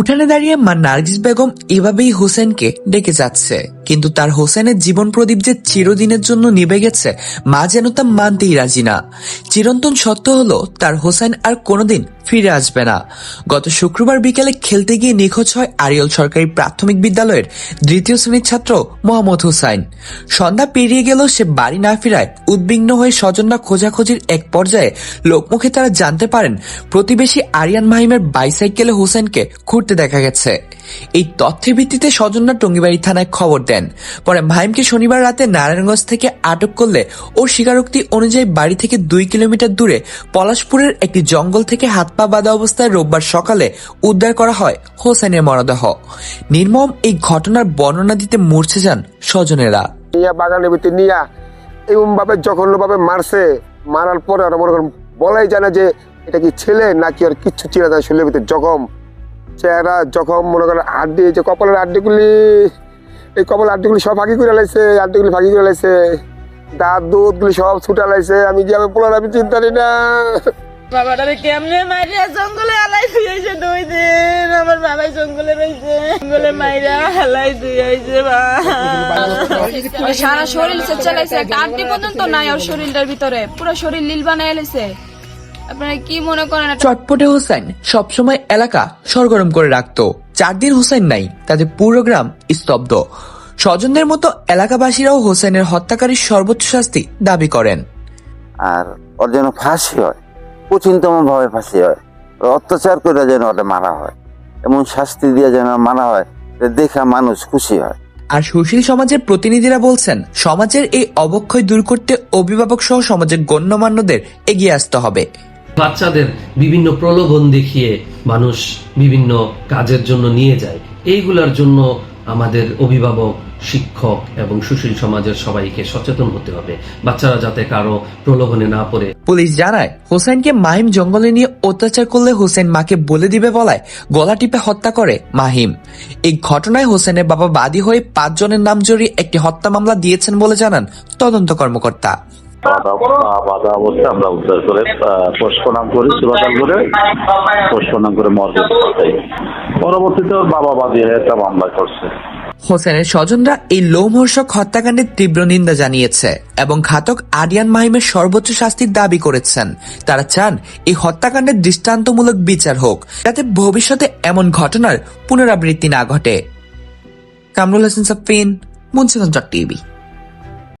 উঠানে দাঁড়িয়ে মা নার্গিস বেগম এভাবেই হোসেনকে ডেকে যাচ্ছে। কিন্তু তার হোসেনের জীবন প্রদীপ যে চিরদিনের জন্য নিভে গেছে, মা যেন তা মানতেই রাজি না। চিরন্তন সত্য হলো, তার হোসেন আর কোনোদিন ফিরে আসবে না। গত শুক্রবার বিকেলে খেলতে গিয়ে নিখোঁজ হয় আরিয়ল সরকারি প্রাথমিক বিদ্যালয়ের দ্বিতীয় শ্রেণির ছাত্র মোহাম্মদ হুসাইন। সন্ধ্যা পেরিয়ে গেল সে বাড়ি না ফিরায় উদ্বিগ্ন হয়ে স্বজনরা খোঁজাখোঁজির এক পর্যায়ে লোকমুখে তারা জানতে পারেন, প্রতিবেশী আরিয়ান মাহিমের বাইসাইকেলে হোসেনকে ঘুরতে দেখা গেছে। এই তথ্যের ভিত্তিতে স্বজনরা টঙ্গিবাড়ি থানায় খবর দেন। পরে মাহিমকে শনিবার রাতে নারায়ণগঞ্জ থেকে আটক করলে ওর স্বীকারোক্তি অনুযায়ী বাড়ি থেকে দুই কিলোমিটার দূরে পলাশপুরের একটি জঙ্গল থেকে হাত পা বাঁধা অবস্থায় রোববার সকালে উদ্ধার করা হয় হোসেনের মরদেহ। নির্মম এই ঘটনার বর্ণনা দিতে মূর্ছে যান স্বজনেরা। নিয়া বাগানের ভিতরে নিয়া এরকম ভাবে জঘন্যভাবে মারছে। মারার পরে ওরা মনে করেন বলাই জানে যে এটা কি ছেলে নাকি আর কিচ্ছু চিনা যায় শরীরের ভিতরে জখম। চেহারা জখম, মনে করেন হাড্ডি যে কপালের হাড্ডিগুলি। এই কপালের হাড্ডিগুলি সব ফাঁকি করে লাইছে হাড্ডিগুলি ফাঁকি করে লাইছে। দাঁত দুধগুলি সব ছুটা লাইছে আমি যে আমি পোলার আমি চিন্তা করি না। বাবাটারে কেমনে মারিয়া জঙ্গলে দিয়েছে দুই দিন আমার বাবাই জঙ্গলে রয়েছে জঙ্গলে মাইরা দিয়েছে সারা শরীর পর্যন্ত নাই ওর শরীরটার ভিতরে পুরো শরীর লীল বানায় লেছে আপনারা কি মনে করেন? চটপটে হোসেন সবসময় এলাকা সরগরম করে রাখতো। চার দিন হোসেন নাই তাদের পুরো গ্রাম স্তব্ধ। স্বজনদের মতো এলাকাবাসীরাও হোসেনের হত্যাকারীর সর্বোচ্চ শাস্তি দাবি করেন। আর ওর যেন ফাঁসি হয় কঠিনতম ভাবে ফাঁসি হয় অত্যাচার করে যেন ওটা মারা হয় এমন শাস্তি দিয়ে যেন মারা হয় দেখা মানুষ খুশি হয়। আর সুশীল সমাজের প্রতিনিধিরা বলছেন সমাজের এই অবক্ষয় দূর করতে অভিভাবক সহ সমাজের গণ্যমান্যদের এগিয়ে আসতে হবে। বাচ্চাদের বিভিন্ন প্রলোভন দেখিয়ে মানুষ বিভিন্ন কাজের জন্য নিয়ে যায়। এইগুলার জন্য আমাদের অভিভাবক, শিক্ষক এবং সুশীল সমাজের সবাইকে সচেতন হতে হবে। বাচ্চারা যাতে কারও প্রলোভনে না পড়ে। পুলিশ জানায়, হোসেনকে মাহিম জঙ্গলে নিয়ে অত্যাচার করলে হোসেন মাকে বলে দিবে বলায় গলা টিপে হত্যা করে মাহিম। এই ঘটনায় হোসেনের বাবা বাদী হয়ে পাঁচজনের নাম জড়িয়ে একটি হত্যা মামলা দিয়েছেন বলে জানান তদন্ত কর্মকর্তা। বাধা অবস্থায় আমরা উদ্ধার করে করি করে করে পাঠাই পরবর্তীতে ওর বাবা বাদী হয়ে একটা মামলা করছে। হোসেনের স্বজনরা এই লোমহর্ষক হত্যাকাণ্ডের তীব্র নিন্দা জানিয়েছে এবং ঘাতক আরিয়ান মাহিমের সর্বোচ্চ শাস্তির দাবি করেছেন। তারা চান এই হত্যাকাণ্ডের দৃষ্টান্তমূলক বিচার হোক যাতে ভবিষ্যতে এমন ঘটনার পুনরাবৃত্তি না ঘটে। কামরুল হাসান সাফিন মুন্সিগঞ্জ টিভি।